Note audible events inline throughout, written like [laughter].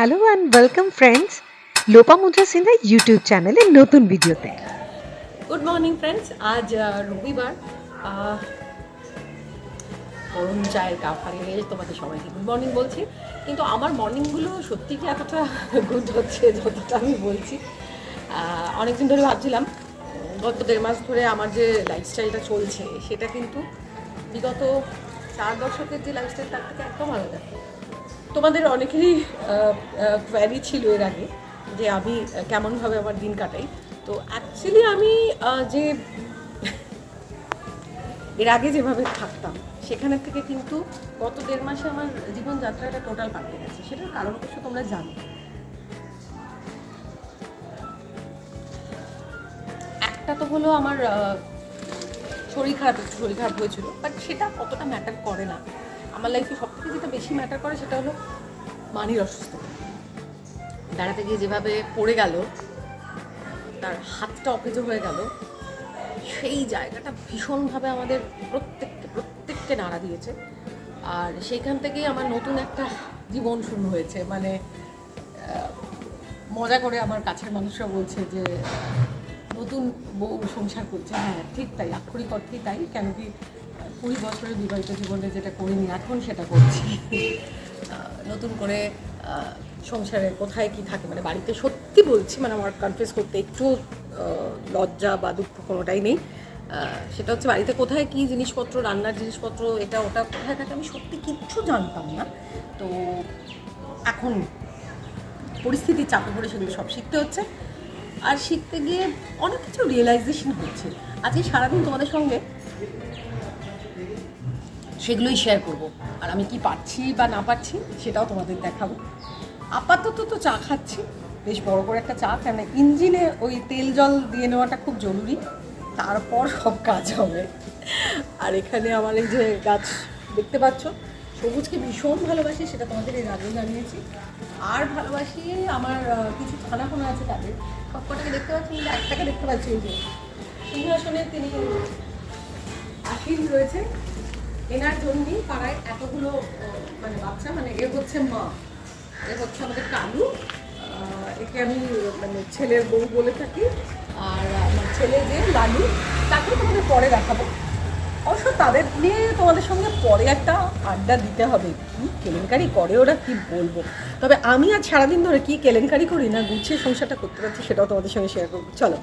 Hello and welcome friends Lopamudra Sinha YouTube চ্যানেলে নতুন ভিডিওতে গুড মর্নিং ফ্রেন্ডস আজ রবিবার গরম চায়ের কাপ হারিয়ে তোমাদের সবাইকে গুড মর্নিং বলছি। কিন্তু আমার মর্নিংগুলো সত্যি কি এতটা গুড হচ্ছে যতটা আমি বলছি? অনেকদিন ধরে ভাবছিলাম, গত দেড় মাস ধরে আমার যে লাইফস্টাইলটা চলছে, সেটা কিন্তু বিগত চার দশকের যে লাইফস্টাইল তার থেকে একদম আলাদা। তোমাদের অনেকেরই কোয়ারি ছিল এর আগে যে আমি কেমনভাবে আমার দিন কাটাই। তো অ্যাকচুয়ালি আমি যে [laughs] এর আগে যেভাবে থাকতাম সেখানে থেকে কিন্তু গত দেড় মাসে আমার জীবনযাত্রাটা টোটাল পাল্টে গেছে। সেটার কারণ অবশ্য তোমরা জানো। একটা তো হলো আমার শরীর খারাপ শরীর খারাপ হয়েছিল বাট সেটা কতটা ম্যাটার করে না। আমার লাইফে থেকে যেটা বেশি ম্যাটার করে সেটা হলো মানির অসুস্থতা। বেড়াতে গিয়ে যেভাবে পড়ে গেল, তার হাতটা অকেজো হয়ে গেল, সেই জায়গাটা ভীষণভাবে আমাদের প্রত্যেককে প্রত্যেককে নাড়া দিয়েছে। আর সেইখান থেকেই আমার নতুন একটা জীবন শুরু হয়েছে। মানে মজা করে আমার কাছের মানুষরা বলছে যে, নতুন বউ সংসার করছে। হ্যাঁ ঠিক তাই, আক্ষরিক অর্থেই তাই। কেন কি কুড়ি বছরের বিবাহিত জীবনে যেটা করিনি, এখন সেটা করছি। নতুন করে সংসারে কোথায় কি থাকে মানে বাড়িতে সত্যি বলছি মানে আমার কনফিউজ করতে একটু লজ্জা বা দুঃখ কোনোটাই নেই। সেটা হচ্ছে বাড়িতে কোথায় কি জিনিসপত্র, রান্নার জিনিসপত্র, এটা ওটা কোথায় থাকে আমি সত্যি কিচ্ছু জানতাম না। তো এখন পরিস্থিতির চাপে পড়ে সেগুলো সব শিখতে হচ্ছে। আর শিখতে গিয়ে অনেক কিছু রিয়েলাইজেশন হচ্ছে। আজকে সারাদিন তোমাদের সঙ্গে সেগুলোই শেয়ার করব। আর আমি কি পাচ্ছি বা না পাচ্ছি সেটাও তোমাদের দেখাবো। আপাতত তো চা খাচ্ছি। বেশ বড় করে একটা চা কেন ইঞ্জিনে ওই তেল জল দিয়ে নেওয়াটা খুব জরুরি। তারপর সব কাজ হবে। আর এখানে আমার এই যে গাছ দেখতে পাচ্ছ, সবুজকে ভীষণ ভালোবাসি, সেটা তোমাদের এর আগেও জানিয়েছি। আর ভালোবাসি আমার কিছু খানা খোনা আছে তাদের। সব কটাকে দেখতে পাচ্ছি একটাকে দেখতে পাচ্ছি এই যে। সিংহাসনে তিনি আসীন রয়েছে। এনার জন্যই পাড়ায় এতগুলো মানে বাচ্চা মানে এ হচ্ছে মা, এ হচ্ছে আমাদের কালু একে আমি মানে ছেলের বউ বলে থাকি, আর আমার ছেলে যে লালু, তাকেও তোমাদের পরে দেখাবো। অবশ্য তাদের নিয়ে তোমাদের সঙ্গে পরে একটা আড্ডা দিতে হবে। কি কেলেঙ্কারি করে ওরা, কি বলব? তবে আমি আজ সারাদিন ধরে কি কেলেঙ্কারি করি না, গুছিয়ে সংসারটা করতে পারছি, সেটাও তোমাদের সঙ্গে শেয়ার করব। চলো।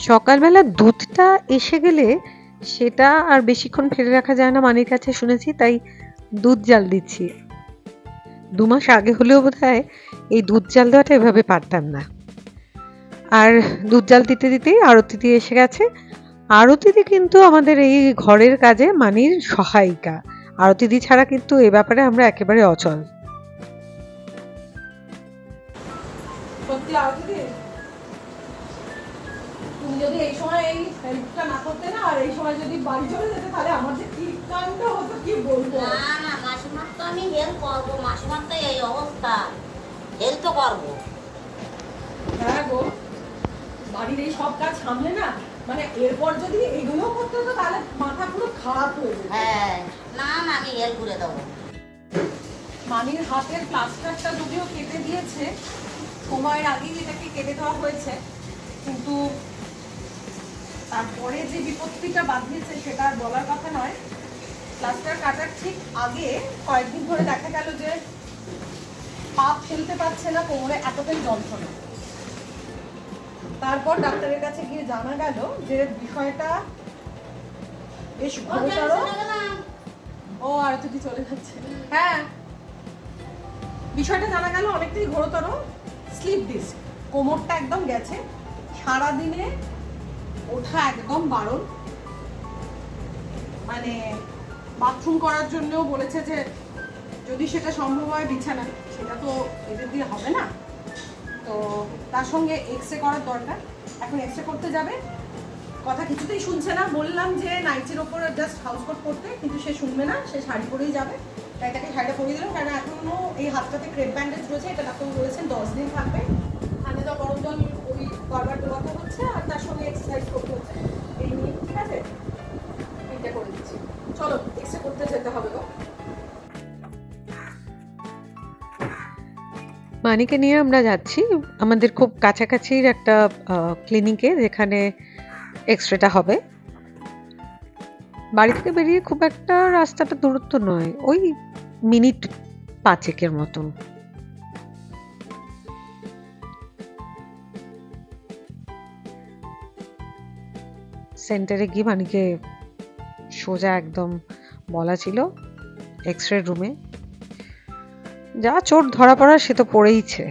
সকালবেলা দুধটা এসে গেলে সেটা আর বেশিক্ষণ ফেলে রাখা যায় না, মানির কাছে শুনেছি, তাই দুধ জাল দিচ্ছি। দু মাস আগে হলেও বোধ এই দুধ জাল দেওয়াটা এভাবে পারতাম না। আর দুধ জাল দিতে দিতেই আরতি এসে গেছে। আরতিদি কিন্তু আমাদের এই ঘরের কাজে মানির সহায়িকা। আরতিদি ছাড়া কিন্তু এ ব্যাপারে আমরা একেবারে অচল। সত্যি আরতি তুমি যদি এই সময় এই হেল্পটা না করতে না আর এই সময় যদি বাড়ি চলে যেতে তাহলে আমার যে কি কাণ্ড হতো কি বলব? না না মাসিমার তো আমি হেল্প করব মাসিমার তো এই অবস্থা। হেল্প তো করব। হ্যাঁ গো বাড়ির এই সব কাজ সামলে না মানে এরপর যদি এগুলো করতে হতো তাহলে মাথা পুরো খারাপ হয়ে যেত। হ্যাঁ না না আমি হেল্প করে দেবো। মানির হাতের প্লাস্টারটা যদিও কেটে দিয়েছে সময়ের আগেই এটাকে কেটে দেওয়া হয়েছে কিন্তু তারপরে যে বিপত্তিটা বাঁধিয়েছে সেটা আর বলার কথা নয়। প্লাস্টার কাটার ঠিক আগে কয়েকদিন ধরে দেখা গেল যে পা ফেলতে পারছে না, কোমরে এতটাই যন্ত্রণা। তারপর ডাক্তারের কাছে গিয়ে জানা গেল যে বিষয়টা বেশ গুরুতর। ও, আর যদি চলে যাচ্ছে। হ্যাঁ বিষয়টা জানা গেল অনেকটাই ঘোরতর স্লিপ ডিস্ক, কোমরটা একদম গেছে। সারা দিনে ওঠা একদম বারণ মানে বাথরুম করার জন্যও বলেছে যে যদি সেটা সম্ভব হয় বিছানা, সেটা তো এদের দিয়ে হবে না। তো তার সঙ্গে এক্স রে করার দরকার। এখন এক্স রে করতে যাবে। কথা কিছুতেই শুনছে না। বললাম যে নাইটের ওপর জাস্ট হাউস কোট করতে, কিন্তু সে শুনবে না। সে শাড়ি পরেই যাবে। তাই তাকে শাড়িটা পরিয়ে দিলাম। কারণ এখনও এই হাতটাতে ক্রেপ ব্যান্ডেজ রয়েছে। এটা ডাক্তার বলেছেন দশ দিন থাকবে ঠান্ডা জল গরম জল হচ্ছে, আর তার সঙ্গে এক্সারসাইজ করতে হচ্ছে। এই নিয়ে, ঠিক আছে? এইটা করে দিচ্ছি। চলো করতে যেতে হবে গো। মানিকে নিয়ে আমরা যাচ্ছি। আমাদের খুব কাছাকাছির একটা ক্লিনিকে যেখানে এক্স রেটা হবে। বাড়ি থেকে বেরিয়ে খুব একটা রাস্তাটা দূরত্ব নয়, ওই মিনিট পাঁচেকের মতন। সেন্টারে গিয়ে মানিকে সোজা একদম বলা ছিল এক্স রে রুমে। যা চোট ধরা পড়া, সে তো পড়েইছে।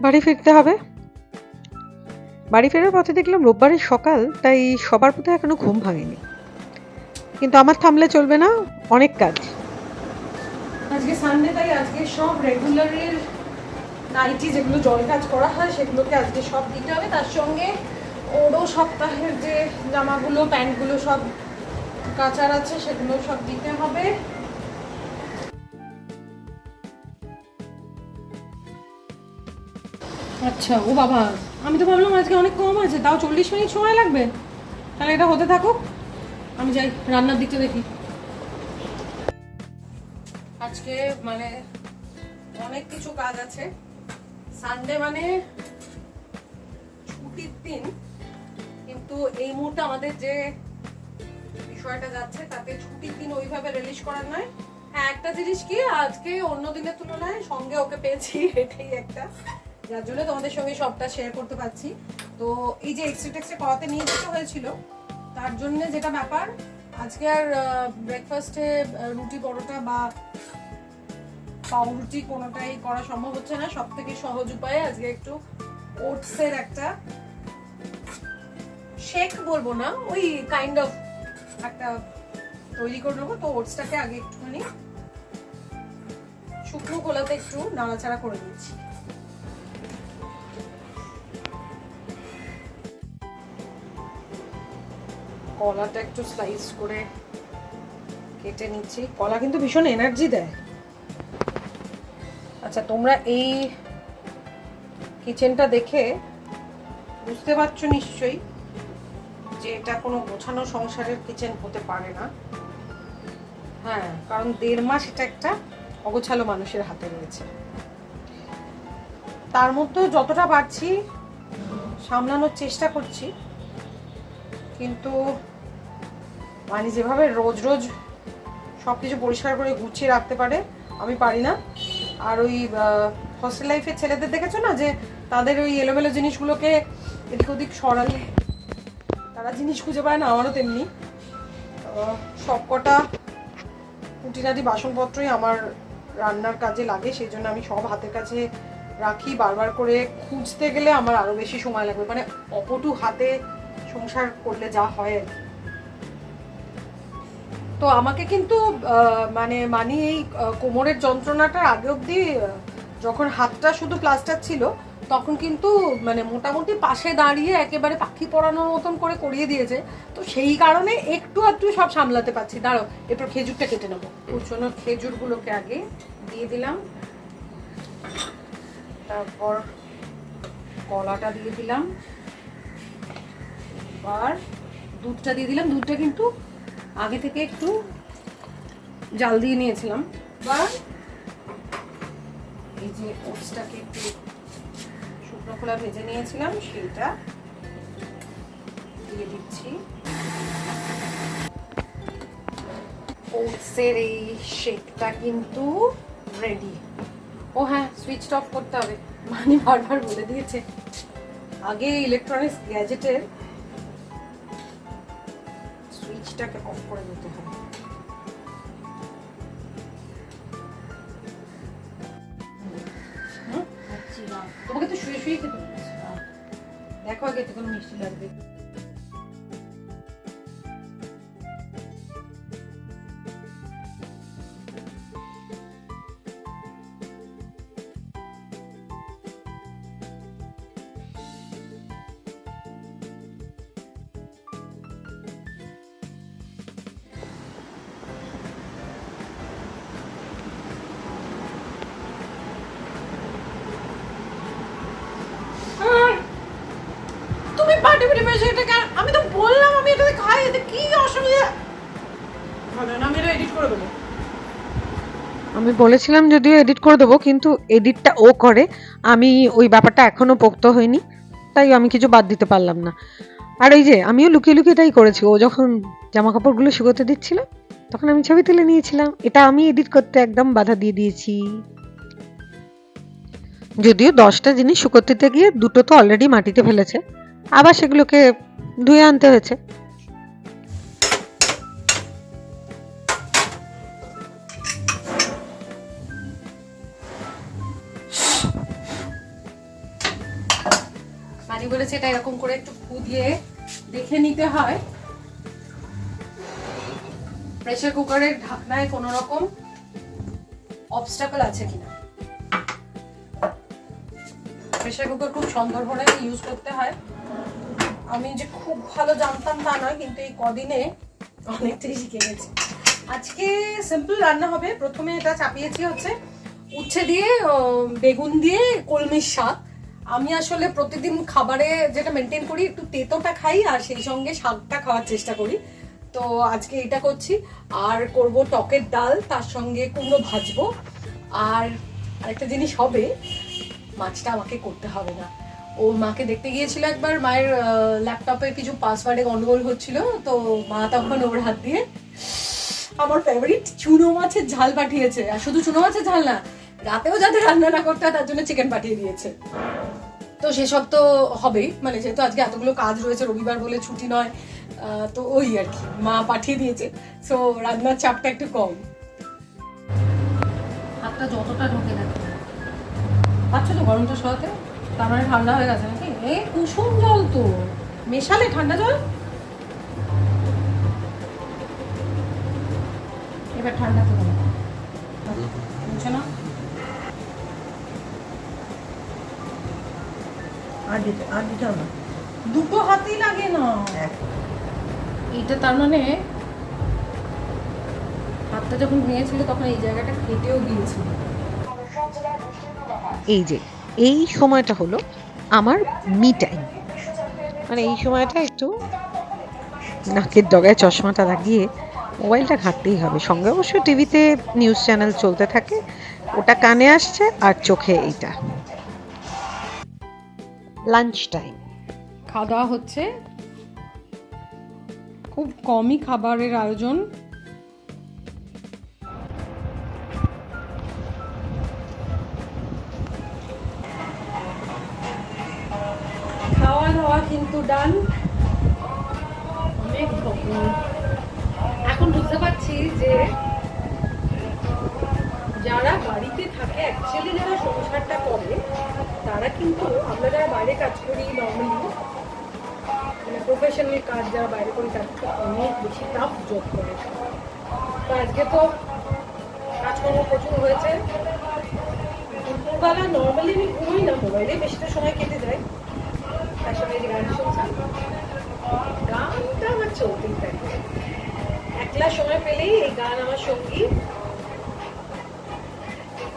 বাড়ি ফিরতে হবে। বাড়ি ফেরার পথে দেখলাম রোববারের সকাল, তাই সবার পথে এখনও ঘুম ভাঙেনি। কিন্তু আমার থামলে চলবে না, অনেক কাজ। আজকে সানডে তাই আজকে সব রেগুলারের নাইটি যেগুলো জল কাজ করা হয়, সেগুলোকে আজকে সব দিতে হবে। তার সঙ্গে ওরও সপ্তাহের যে জামাগুলো, প্যান্টগুলো সব কাচার আছে, সেগুলো সব দিতে হবে। আচ্ছা ও বাবা, আমি তো ভাবলাম আজকে অনেক কম আছে, তাও চল্লিশ মিনিট সময় লাগবে? তাহলে এটা হতে থাকুক। আমি যাই, রান্নার দিকটা দেখি। আজকে মানে অনেক কিছু কাজ আছে। সানডে মানে ছুটির দিন, কিন্তু এই মুহূর্তে আমাদের যে বিষয়টা যাচ্ছে, তাতে ছুটির দিন ওইভাবে রিলিজ করার নয়। হ্যাঁ একটা জিনিস কি, আজকে অন্য দিনের তুলনায় সঙ্গে ওকে পেয়েছি, এটাই একটা। যার জন্য তোমাদের সঙ্গে সবটা শেয়ার করতে পারছি। তো এই যে এক্সট্রা টেক্সট্রা করাতে নিয়ে যেতে হয়েছিল, তার জন্য যেটা ব্যাপার, আজকে আর ব্রেকফাস্টে রুটি, পরোটা বা পাউরুটি কোনোটাই করা সম্ভব হচ্ছে না। সব থেকে সহজ উপায়ে আজকে একটু ওটসের একটা শেক বলব না, ওই কাইন্ড অফ একটা তৈরি করে নেব। তো ওটসটাকে আগে একটুখানি শুকনো গোলাতে একটু নাড়াচাড়া করে দিচ্ছি কলাটা একটু স্লাইস করে কেটে নিচ্ছি। কলা কিন্তু ভীষণ এনার্জি দেয়। আচ্ছা তোমরা এই কিচেনটা দেখে বুঝতে পারছ নিশ্চয়ই যে এটা কোনো গোছানো সংসারের কিচেন হতে পারে না। হ্যাঁ কারণ দেড় মাস এটা একটা অগোছালো মানুষের হাতে রয়েছে। তার মধ্যেও যতটা পারছি সামলানোর চেষ্টা করছি, কিন্তু মানে যেভাবে রোজ রোজ সব কিছু পরিষ্কার করে গুছিয়ে রাখতে পারে, আমি পারি না। আর ওই হস্টেল লাইফের ছেলেদের দেখেছ না যে তাদের ওই এলোমেলো জিনিসগুলোকে এদিক ওদিক সরালে? তারা জিনিস খুঁজে পায় না, আমারও তেমনি। সব কটা খুঁটিনাটি বাসনপত্রই আমার রান্নার কাজে লাগে, সেই জন্য আমি সব হাতের কাছে রাখি। বারবার করে খুঁজতে গেলে আমার আরও বেশি সময় লাগবে। মানে অপটু হাতে সংসার করলে যা হয় আর কি। তো আমাকে কিন্তু মানে মানি এই কোমরের যন্ত্রণাটা আগে অবধি যখন হাতটা শুধু প্লাস্টার ছিল, তখন কিন্তু মানে মোটামুটি পাশে দাঁড়িয়ে একেবারে পাখি পড়ানোর মতন করে করিয়ে দিয়েছে। তো সেই কারণে একটু একটু সব সামলাতে পারছি। দাঁড়ো এরপর খেজুরটা কেটে নেব। জন্য খেজুরগুলোকে আগে দিয়ে দিলাম। তারপর কলাটা দিয়ে দিলাম। আর দুধটা দিয়ে দিলাম। দুধটা কিন্তু আগে থেকে একটু জাল দিয়ে নিয়েছিলাম। বা এই যে ওটসটাকে একটু শুকনো খোলা ভেজে নিয়েছিলাম সেটা দিয়ে দিচ্ছি। ওটসের এই শেকটা কিন্তু রেডি ও হ্যাঁ সুইচ অফ করতে হবে। মানে বারবার বলে দিয়েছে। আগে ইলেকট্রনিক্স গ্যাজেটের সুইচটাকে অফ করে দিতে হবে তোমাকে তো শুয়ে শুয়ে খেতে। দেখো আগে তো কোনো মিষ্টি লাগবে আমি তো বললাম, আমি এটাতে খাই, এতে কি অসুবিধা? আমি এটা এডিট করে দেবো। আমি বলেছিলাম যদিও এডিট করে দেবো, কিন্তু এডিটটা ও করে। আমি ওই ব্যাপারটা এখনও পোক্ত হয়নি, তাই আমি কিছু বাদ দিতে পারলাম না। আর এই যে, আমিও লুকিয়ে লুকিয়ে তাই করেছি। ও যখন জামা কাপড়গুলো শুকোতে দিচ্ছিল, তখন আমি ছবি তুলে নিয়েছিলাম। এটা আমি এডিট করতে একদম বাধা দিয়ে দিয়েছি। যদিও দশটা জিনিস শুকোতে গিয়ে দুটো তো অলরেডি মাটিতে ফেলেছে। আবার সেগুলোকে ধুয়ে আনতে হয়েছে। মানি বলেছে এটা এরকম করে একটু ফু দেখে নিতে হয়। প্রেসার কুকারের ঢাকনায় কোনো রকম অবস্টাকল আছে কিনা? প্রেসার কুকার খুব সন্দর্ভনে ইউজ করতে হয়। আমি যে খুব ভালো জানতাম তা নয়, কিন্তু এই কদিনে অনেকটাই শিখে গেছি। আজকে সিম্পল রান্না হবে। প্রথমে এটা চাপিয়েছি হচ্ছে উচ্ছে দিয়ে বেগুন দিয়ে কলমির শাক। আমি আসলে প্রতিদিন খাবারে যেটা মেনটেন করি, একটু তেতোটা খাই আর সেই সঙ্গে শাকটা খাওয়ার চেষ্টা করি। তো আজকে এটা করছি। আর করব টকের ডাল, তার সঙ্গে কুমড়ো ভাজবো। আর আরেকটা জিনিস হবে, মাছটা আমাকে করতে হবে না। ও মাকে দেখতে গিয়েছিল একবার, মায়ের ল্যাপটপে কিছু পাসওয়ার্ডে গন্ডগোল হচ্ছিল, তো মা তখন ওর হাত দিয়ে, আমার ফেভারিট চুনো মাছের ঝাল পাঠিয়েছে। আর শুধু চুনো মাছের ঝাল না, রাতেও যাতে রান্না না করতে তার জন্য চিকেন পাঠিয়ে দিয়েছে। তো সেসব তো হবেই মানে যেহেতু আজকে এতগুলো কাজ রয়েছে, রবিবার বলে ছুটি নয় তো ওই আর কি, মা পাঠিয়ে দিয়েছে। সো রান্নার চাপটা একটু কম। হাতটা যতটা ঢোকে দেখো। পাচ্ছ তো গরমটা সরাতে তার মানে ঠান্ডা হয়ে গেছে নাকি? এ কুসুম জল তো। মেশালে ঠান্ডা জল? এবার ঠান্ডা তো বুঝছ না? আর দিতে আর দিতে হবে দুটো হাতেই লাগে না। এইটা তার মানে হাতটা যখন ভেঙেছিল তখন এই জায়গাটা কেটেও গিয়েছিল। এই যে এই সময়টা হলো আমার মি টাইম মানে এই সময়টা একটু নাকের ডগায় চশমাটা লাগিয়ে মোবাইলটা ঘাঁটতেই হবে। সঙ্গে অবশ্য টিভিতে নিউজ চ্যানেল চলতে থাকে, ওটা কানে আসছে আর চোখে এইটা। লাঞ্চ টাইম খাওয়া দাওয়া হচ্ছে। খুব কমই খাবারের আয়োজন। খাওয়া দাওয়া কিন্তু ডান এখন বুঝতে পারছি যে যারা বাড়িতে থাকে অ্যাকচুয়ালি যারা সংসারটা করে, তারা কিন্তু আমরা যারা বাইরে কাজ করি নর্মালি মানে প্রফেশনাল কাজ যারা বাইরে করি, তার থেকে অনেক বেশি টাফ জব করে। তো আজকে তো কাজকর্ম প্রচুর হয়েছে। দুপুরবেলা নর্মালি আমি ঘুমোই না মোবাইলে বেশিটা সময় কেটে যায়।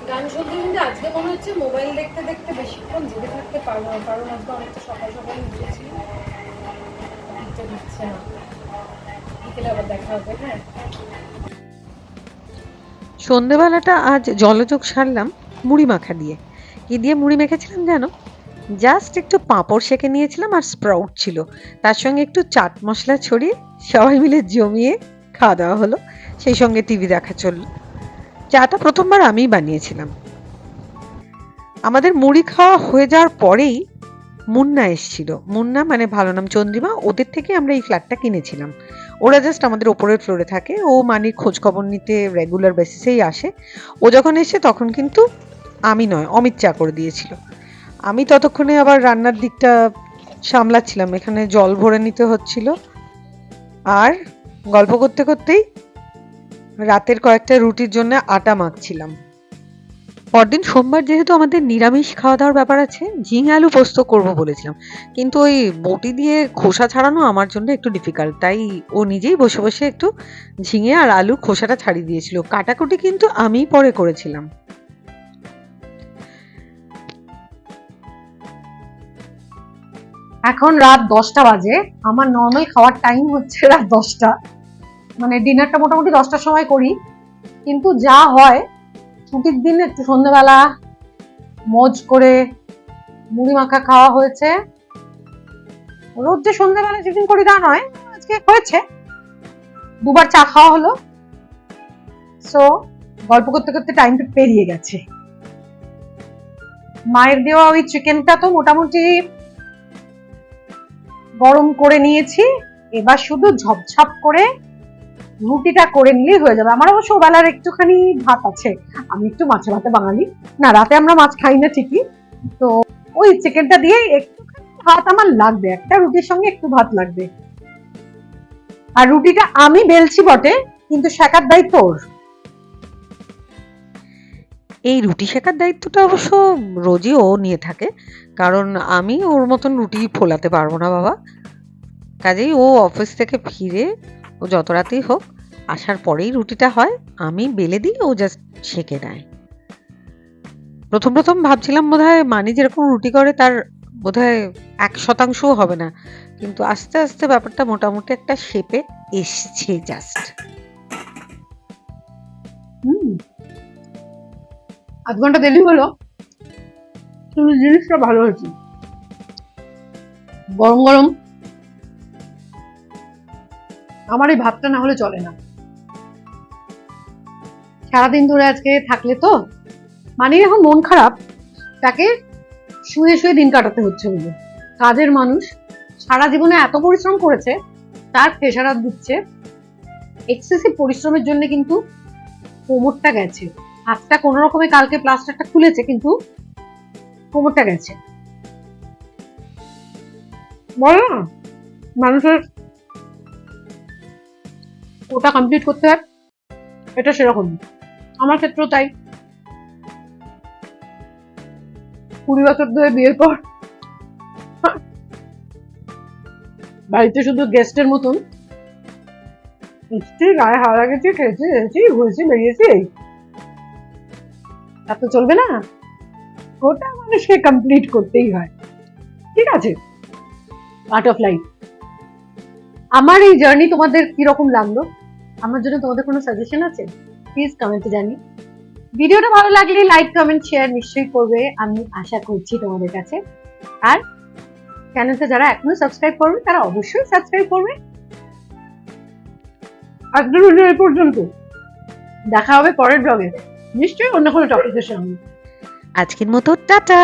গান আজকে মনে হচ্ছে মোবাইল দেখতে দেখতে বেশিক্ষণ জেগে থাকতে পারব না কারণ আজকে অনেকটা সকাল সকাল উঠেছি বিকেলে আবার দেখা হবে হ্যাঁ সন্ধেবেলাটা আজ জলযোগ সারলাম মুড়ি মাখা দিয়ে। কি দিয়ে মুড়ি মেখেছিলাম জানো? জাস্ট একটু পাঁপড় সেঁকে নিয়েছিলাম আর স্প্রাউট ছিল। তার সঙ্গে একটু চাট মশলা ছড়িয়ে সবাই মিলে জমিয়ে খাওয়া দাওয়া হলো। সেই সঙ্গে টিভি দেখা চলল। চাটা প্রথমবার আমিই বানিয়েছিলাম। আমাদের মুড়ি খাওয়া হয়ে যাওয়ার পরেই মুন্না এসছিল। মুন্না মানে ভালো নাম চন্দ্রিমা, ওদের থেকে আমরা এই ফ্ল্যাটটা কিনেছিলাম। ওরা জাস্ট আমাদের ওপরের ফ্লোরে থাকে। ও মানির খোঁজ খবর নিতে রেগুলার বেসিসেই আসে। ও যখন এসে তখন কিন্তু আমি নয়, অমিত চা করে দিয়েছিল। আমি ততক্ষণে আবার রান্নার দিকটা সামলাচ্ছিলাম। এখানে জল ভরে নিতে হচ্ছিল। আর গল্প করতে করতেই রাতের কয়েকটা রুটির জন্য আটা মাখছিলাম। পরদিন সোমবার যেহেতু আমাদের নিরামিষ খাওয়া দাওয়ার ব্যাপার আছে, ঝিঙে আলু পোস্ত করব বলেছিলাম। কিন্তু ওই বটি দিয়ে খোসা ছাড়ানো আমার জন্য একটু ডিফিকাল্ট তাই ও নিজেই বসে বসে একটু ঝিঙে আর আলু খোসাটা ছাড়িয়ে দিয়েছিল। কাটাকুটি কিন্তু আমিই পরে করেছিলাম। এখন রাত দশটা বাজে। আমার নর্মাল খাওয়ার টাইম হচ্ছে রাত দশটা। মানে ডিনারটা মোটামুটি দশটার সময় করি। কিন্তু যা হয়, ছুটির দিন একটু সন্ধ্যেবেলা মজ করে মুড়ি মাখা খাওয়া হয়েছে। রোজ যে সন্ধ্যেবেলা টিফিন করি তা নয়, আজকে হয়েছে। দুবার চা খাওয়া হলো। সো গল্প করতে করতে টাইমটা পেরিয়ে গেছে। মায়ের দেওয়া ওই চিকেনটা তো মোটামুটি গরম করে নিয়েছি, এবার শুধু ঝপঝপ করে রুটিটা করে নিলেই হয়ে যাবে। আমার অবশ্য বেলার একটুখানি ভাত আছে, আমি একটু মাছে ভাতে বাঙালি। না, রাতে আমরা মাছ খাই না ঠিকই। তো ওই চিকেনটা দিয়ে একটুখানি ভাত আমার লাগবে, একটা রুটির সঙ্গে একটু ভাত লাগবে। আর রুটিটা আমি বেলছি বটে, কিন্তু শেখার দায়িত্ব ওর। এই রুটি শেখার দায়িত্বটা অবশ্য রোজই ও নিয়ে থাকে। কারণ আমি ওর মতন রুটি ফোলাতে পারব না, বাবা। কাজেই ও অফিস থেকে ফিরে, ও যত রাতেই হোক, আসার পরেই রুটিটা হয়, আমি বেলে দিই, ও জাস্ট সেঁকে নেয়। প্রথম প্রথম ভাবছিলাম বোধহয় মানি যেরকম রুটি করে, তার বোধ হয় এক শতাংশও হবে না। কিন্তু আস্তে আস্তে ব্যাপারটা মোটামুটি একটা শেপে এসছে জাস্ট আধ ঘণ্টা দেরি হলো, কিন্তু জিনিসটা ভালো হয়েছে। গরম গরম আমার এই ভাতটা না হলে চলে না। সারাদিন ধরে আজকে থাকলে তো মানে এখন মন খারাপ, তাকে শুয়ে শুয়ে দিন কাটাতে হচ্ছে বলে। কাজের মানুষ সারা জীবনে এত পরিশ্রম করেছে, তার প্রেশারাত দিচ্ছে এক্সেসিভ পরিশ্রমের জন্য কিন্তু কোমরটা গেছে। হাতটা কোনো রকমে কালকে প্লাস্টারটা খুলেছে, কিন্তু কোমরটা গেছে। বলো না, মানুষের ওটা কমপ্লিট করতে হয়, এটা সেরকম আমার ক্ষেত্রেও তাই। কুড়ি বছর ধরে বিয়ের পর বাড়িতে শুধু গেস্টের মতন। গায়ে হাওয়া গেছে খেয়েছি খেয়েছি ঘুরেছি, বেরিয়েছি। তা তো চলবে না। ওটা মানুষকে কমপ্লিট করতেই হয়। ঠিক আছে? পার্ট অফ লাইফ আমার এই জার্নি তোমাদের কীরকম লাগল? আমার জন্য তোমাদের কোনো সাজেশন আছে? প্লিজ কমেন্টে জানি ভিডিওটা ভালো লাগলে লাইক কমেন্ট শেয়ার নিশ্চয়ই করবে। আমি আশা করছি তোমাদের কাছে। আর চ্যানেলটা যারা এখনও সাবস্ক্রাইব করবে, তারা অবশ্যই সাবস্ক্রাইব করবে। আজকের ভিডিও পর্যন্ত। দেখা হবে পরের ব্লগে নিশ্চয়ই অন্য কোনো টপিকের সঙ্গে। আজকের মতো টাটা!